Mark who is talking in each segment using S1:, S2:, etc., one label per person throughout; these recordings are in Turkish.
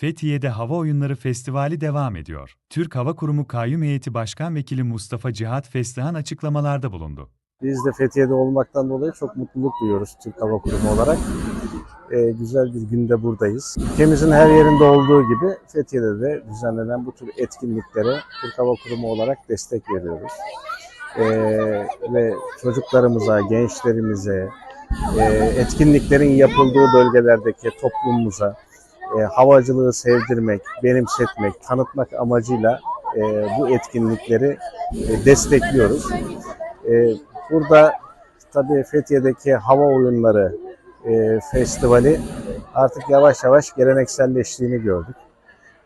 S1: Fethiye'de Hava Oyunları Festivali devam ediyor. Türk Hava Kurumu Kayyum Heyeti Başkan Vekili Mustafa Cihat Feslihan açıklamalarda bulundu.
S2: Biz de Fethiye'de olmaktan dolayı çok mutluluk duyuyoruz Türk Hava Kurumu olarak. Ee, güzel bir günde buradayız. Ülkemizin her yerinde olduğu gibi Fethiye'de de düzenlenen bu tür etkinliklere Türk Hava Kurumu olarak destek veriyoruz. Ee, ve çocuklarımıza, gençlerimize, e, etkinliklerin yapıldığı bölgelerdeki toplumumuza e, havacılığı sevdirmek, benimsetmek, tanıtmak amacıyla e, bu etkinlikleri e, destekliyoruz. E, Burada tabii Fethiye'deki hava oyunları e, festivali artık yavaş yavaş gelenekselleştiğini gördük.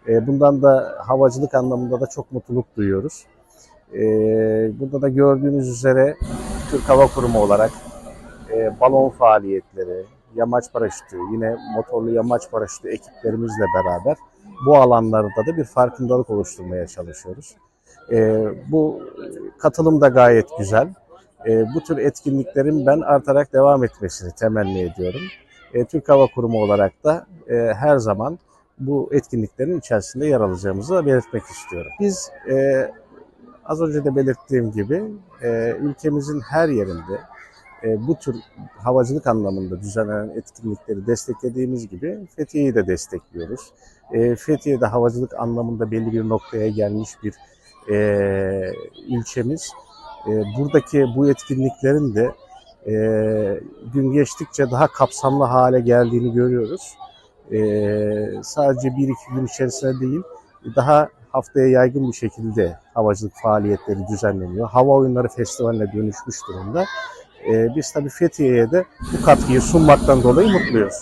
S2: E, bundan da havacılık anlamında da çok mutluluk duyuyoruz. E, burada da gördüğünüz üzere Türk Hava Kurumu olarak e, balon faaliyetleri, yamaç paraşütü, yine motorlu yamaç paraşütü ekiplerimizle beraber bu alanlarda da bir farkındalık oluşturmaya çalışıyoruz. E, bu katılım da gayet güzel. E, bu tür etkinliklerin ben artarak devam etmesini temenni ediyorum. Türk Hava Kurumu olarak da e, her zaman bu etkinliklerin içerisinde yer alacağımızı belirtmek istiyorum. Biz e, az önce de belirttiğim gibi e, ülkemizin her yerinde e, bu tür havacılık anlamında düzenlenen etkinlikleri desteklediğimiz gibi Fethiye'yi de destekliyoruz. E, Fethiye'de havacılık anlamında belli bir noktaya gelmiş bir e, ilçemiz. E, buradaki bu etkinliklerin de e, gün geçtikçe daha kapsamlı hale geldiğini görüyoruz. E, sadece bir iki gün içerisinde değil, daha haftaya yaygın bir şekilde havacılık faaliyetleri düzenleniyor. Hava Oyunları Festivali'ne dönüşmüş durumda. E, biz tabii Fethiye'ye de bu katkıyı sunmaktan dolayı mutluyuz.